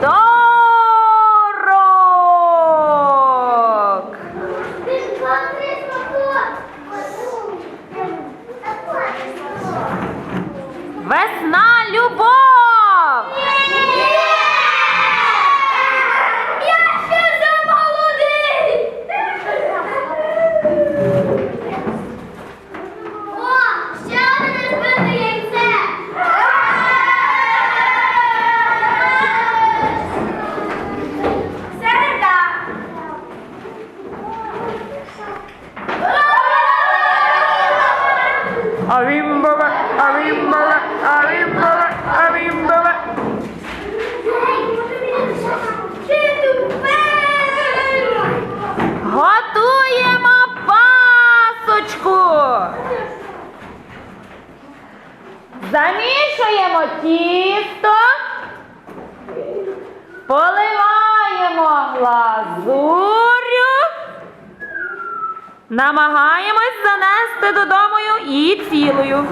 Спокійно. Весна любов! Арімбала, арімбала, арімбала, арімбала. Готуємо пасочку. Замішуємо тісто. Поливаємо Намагаємось занести додому її цілою.